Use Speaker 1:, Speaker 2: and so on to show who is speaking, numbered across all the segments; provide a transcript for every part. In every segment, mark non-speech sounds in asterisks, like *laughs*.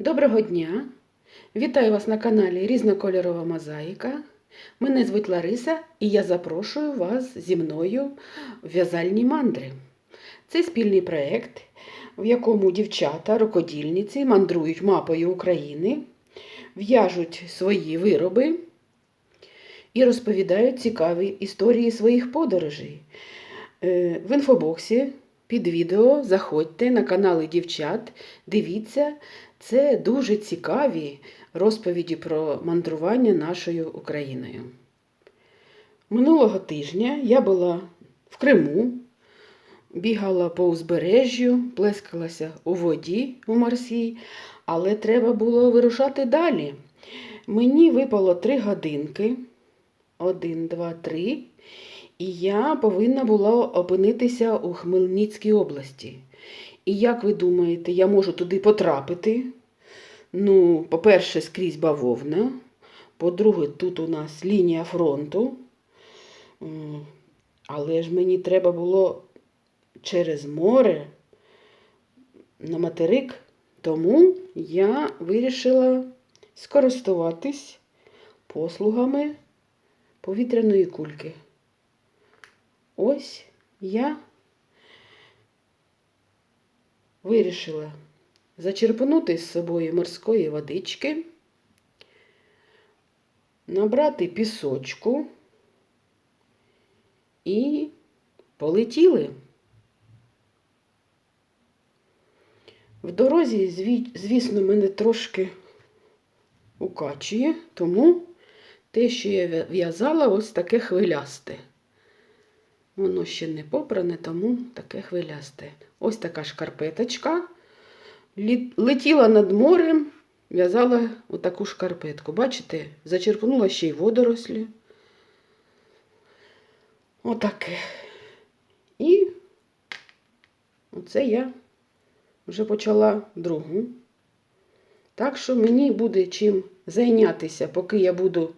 Speaker 1: Доброго дня! Вітаю вас на каналі Різнокольорова Мозаїка. Мене звуть Лариса і я запрошую вас зі мною в в'язальні мандри. Це спільний проєкт, в якому дівчата, рукодільниці мандрують мапою України, в'яжуть свої вироби і розповідають цікаві історії своїх подорожей. Е, В інфобоксі під відео заходьте на канали дівчат, дивіться, це дуже цікаві розповіді про мандрування нашою Україною. Минулого тижня я була в Криму, бігала по узбережжю, плескалася у воді у морській, але треба було вирушати далі. Мені випало три годинки. Один, два, три. І я повинна була опинитися у Хмельницькій області. І як ви думаєте, я можу туди потрапити? Ну, по-перше, скрізь бавовна. По-друге, тут у нас лінія фронту. Але ж мені треба було через море на материк. Тому я вирішила скористуватись послугами повітряної кульки. Ось я вирішила зачерпнути з собою морської водички, набрати пісочку і полетіли. В дорозі, звісно, мене трошки укачує, тому те, що я в'язала, ось таке хвилясте. Воно ще не попране, тому таке хвилясте. Ось така шкарпеточка. Летіла над морем, в'язала отаку шкарпетку. Бачите, зачерпнула ще й водорослі. Отаке. І оце я вже почала другу. Так що мені буде чим зайнятися, поки я буду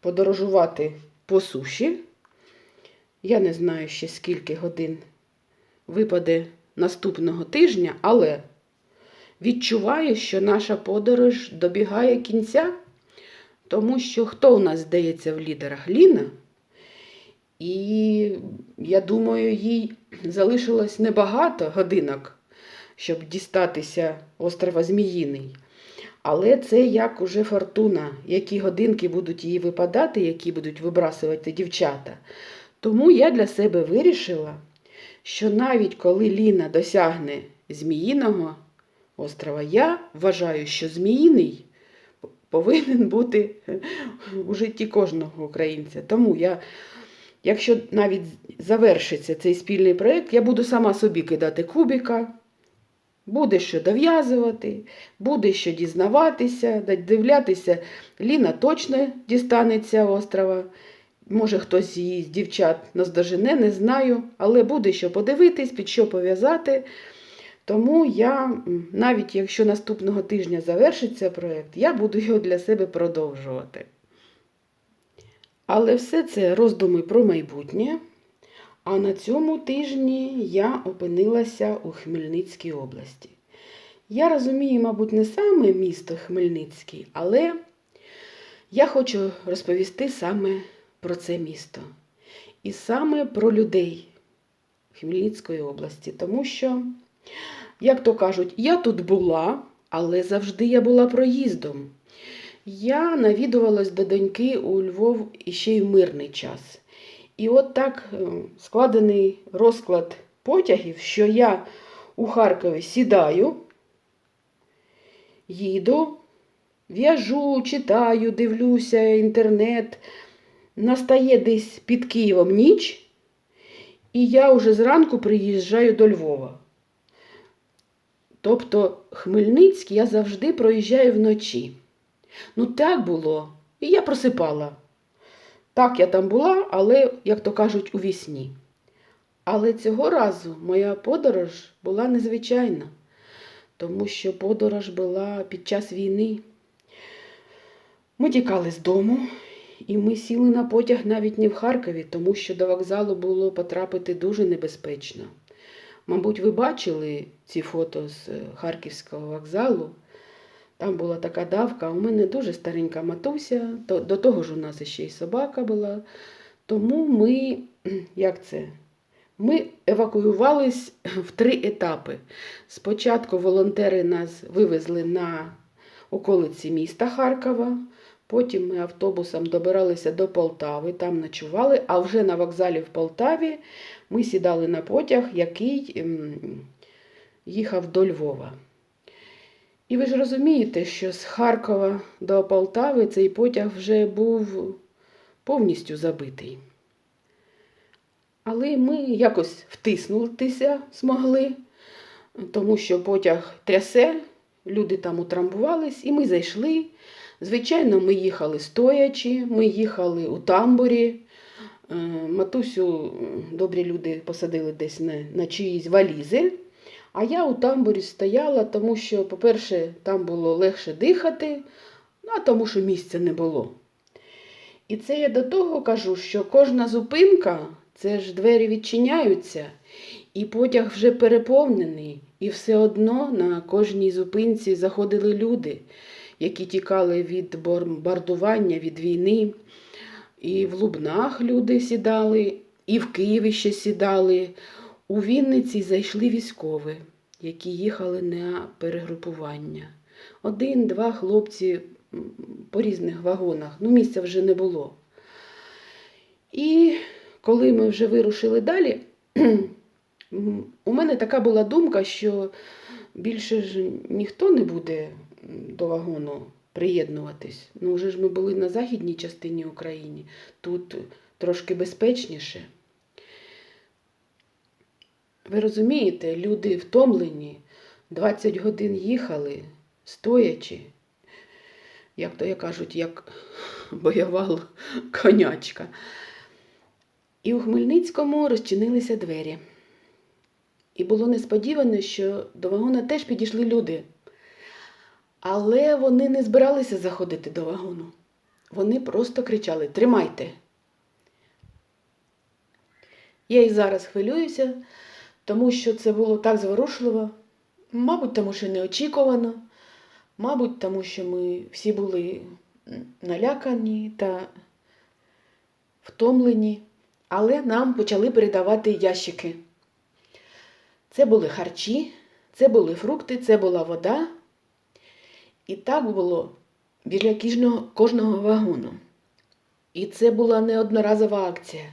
Speaker 1: подорожувати по суші. Я не знаю ще скільки годин випаде наступного тижня, але відчуваю, що наша подорож добігає кінця, тому що хто у нас здається в лідерах? Ліна. І я думаю, їй залишилось небагато годинок, щоб дістатися острова Зміїний. Але це як уже фортуна, які годинки будуть їй випадати, які будуть вибрасувати дівчата. Тому я для себе вирішила, що навіть коли Ліна досягне Зміїного острова, я вважаю, що Зміїний повинен бути у житті кожного українця. Тому я, якщо навіть завершиться цей спільний проєкт, я буду сама собі кидати кубіка. Буде що дов'язувати, буде що дізнаватися, дивлятися. Ліна точно дістанеться острова. Може, хтось її з дівчат наздожене, не знаю, але буде що подивитись, під що пов'язати. Тому я, навіть якщо наступного тижня завершиться проєкт, я буду його для себе продовжувати. Але все це роздуми про майбутнє. А на цьому тижні я опинилася у Хмельницькій області. Я розумію, мабуть, не саме місто Хмельницький, але я хочу розповісти саме про це місто. І саме про людей Хмельницької області. Тому що, як то кажуть, я тут була, але завжди я була проїздом. Я навідувалась до доньки у Львов іще й в мирний час. І от так е, складений розклад потягів, що я у Харкові сідаю, їду, в'яжу, читаю, дивлюся інтернет. Настає десь під Києвом ніч, і я вже зранку приїжджаю до Львова. Тобто Хмельницький я завжди проїжджаю вночі. Ну, так було, і я просипала. Так, я там була, але, як то кажуть, у вісні. Але цього разу моя подорож була незвичайна, тому що подорож була під час війни. Ми тікали з дому, і ми сіли на потяг навіть не в Харкові, тому що до вокзалу було потрапити дуже небезпечно. Мабуть, ви бачили ці фото з е, Харківського вокзалу. Там була така давка. У мене дуже старенька матуся, то- до того ж у нас ще й собака була. Тому ми, *clears throat* як це? Ми евакуювались *clears throat* в три етапи. Спочатку волонтери нас вивезли на околиці міста Харкова. Потім ми автобусом добиралися до Полтави, там ночували, а вже на вокзалі в Полтаві ми сідали на потяг, який ем, їхав до Львова. І ви ж розумієте, що з Харкова до Полтави цей потяг вже був повністю забитий. Але ми якось втиснутися змогли, тому що потяг трясе, люди там утрамбувались, і ми зайшли. Звичайно, ми їхали стоячи, ми їхали у тамбурі. Е, Матусю добрі люди посадили десь на, на чиїсь валізи. А я у тамбурі стояла, тому що, по-перше, там було легше дихати, ну, а тому що місця не було. І це я до того кажу, що кожна зупинка, це ж двері відчиняються, і потяг вже переповнений, і все одно на кожній зупинці заходили люди, які тікали від бомбардування, від війни. І в Лубнах люди сідали, і в Києві ще сідали. У Вінниці зайшли військові, які їхали на перегрупування. Один-два хлопці по різних вагонах, ну місця вже не було. І коли ми вже вирушили далі, *clears throat* у мене така була думка, що більше ж ніхто не буде до вагону приєднуватись. Ну, вже ж ми були на західній частині України, тут трошки безпечніше. Ви розумієте, люди втомлені, 20 годин їхали, стоячи, як то я кажуть, як *laughs* бойова конячка. І у Хмельницькому розчинилися двері. І було несподівано, що до вагона теж підійшли люди. Але вони не збиралися заходити до вагону. Вони просто кричали: Тримайте. Я і зараз хвилююся, тому що це було так зворушливо. Мабуть, тому що неочікувано, мабуть, тому що ми всі були налякані та втомлені, але нам почали передавати ящики. Це були харчі, це були фрукти, це була вода. І так було біля кожного, кожного вагону. І це була не одноразова акція.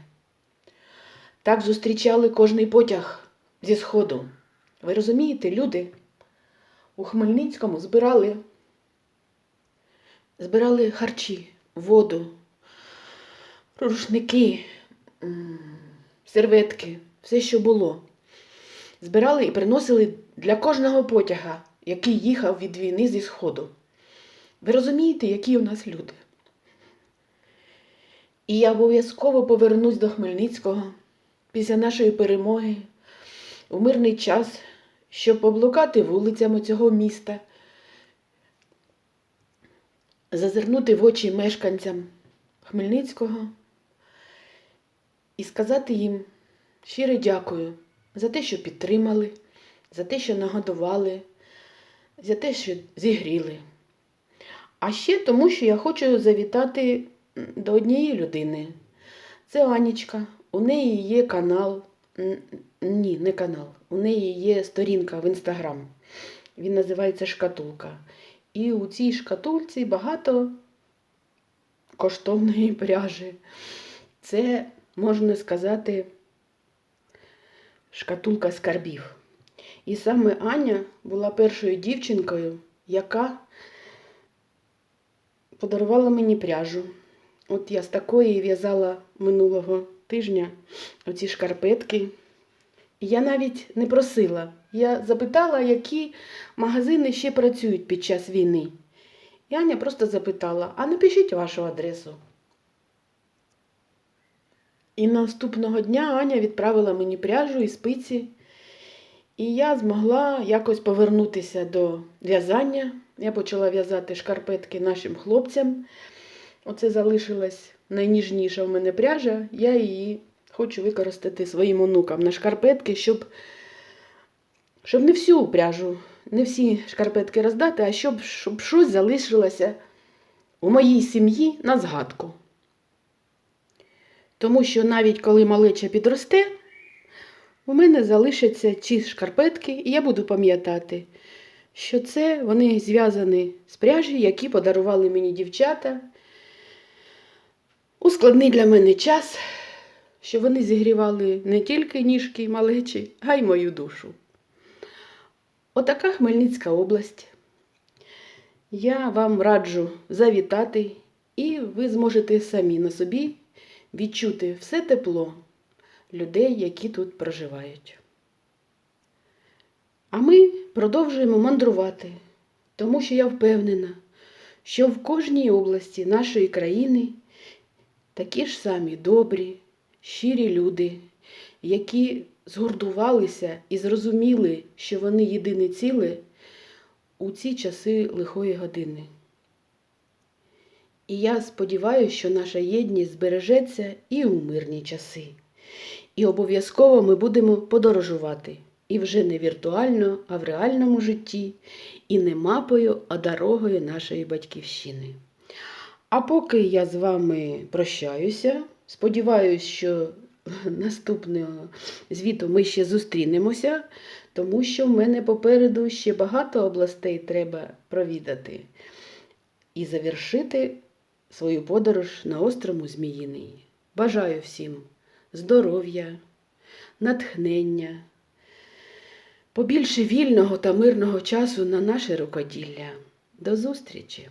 Speaker 1: Так зустрічали кожний потяг зі сходу. Ви розумієте, люди у Хмельницькому збирали, збирали харчі, воду, рушники, серветки, все, що було. Збирали і приносили для кожного потяга, який їхав від війни зі сходу. Ви розумієте, які у нас люди? І я обов'язково повернусь до Хмельницького після нашої перемоги у мирний час, щоб поблукати вулицями цього міста, зазирнути в очі мешканцям Хмельницького і сказати їм щире дякую за те, що підтримали, за те, що нагодували, за те, що зігріли. А ще тому, що я хочу завітати до однієї людини. Це Анічка. У неї є канал. Ні, не канал. У неї є сторінка в інстаграм. Він називається Шкатулка. І у цій шкатулці багато коштовної пряжі. Це, можна сказати, шкатулка скарбів. І саме Аня була першою дівчинкою, яка подарувала мені пряжу. От я з такої в'язала минулого тижня оці шкарпетки. Я навіть не просила. Я запитала, які магазини ще працюють під час війни. І Аня просто запитала: а напишіть вашу адресу. І наступного дня Аня відправила мені пряжу і спиці. І я змогла якось повернутися до в'язання. Я почала в'язати шкарпетки нашим хлопцям. Оце залишилась найніжніша в мене пряжа. Я її хочу використати своїм онукам на шкарпетки, щоб Щоб не всю пряжу, не всі шкарпетки роздати, а щоб, щоб щось залишилося у моїй сім'ї на згадку. Тому що навіть коли малеча підросте, у мене залишаться ці шкарпетки, і я буду пам'ятати, що це вони зв'язані з пряжі, які подарували мені дівчата у складний для мене час, що вони зігрівали не тільки ніжки малечі, а й мою душу. Отака Хмельницька область. Я вам раджу завітати, і ви зможете самі на собі відчути все тепло людей, які тут проживають. А ми продовжуємо мандрувати, тому що я впевнена, що в кожній області нашої країни такі ж самі добрі, щирі люди, які згуртувалися і зрозуміли, що вони єдине ціле у ці часи лихої години. І я сподіваюся, що наша єдність збережеться і у мирні часи. І обов'язково ми будемо подорожувати. І вже не віртуально, а в реальному житті, і не мапою, а дорогою нашої батьківщини. А поки я з вами прощаюся, сподіваюся, що *laughs* наступного звіту ми ще зустрінемося, тому що в мене попереду ще багато областей треба провідати і завершити свою подорож на острому Зміїний. Бажаю всім здоров'я, натхнення, побільше вільного та мирного часу на наше рукоділля. До зустрічі!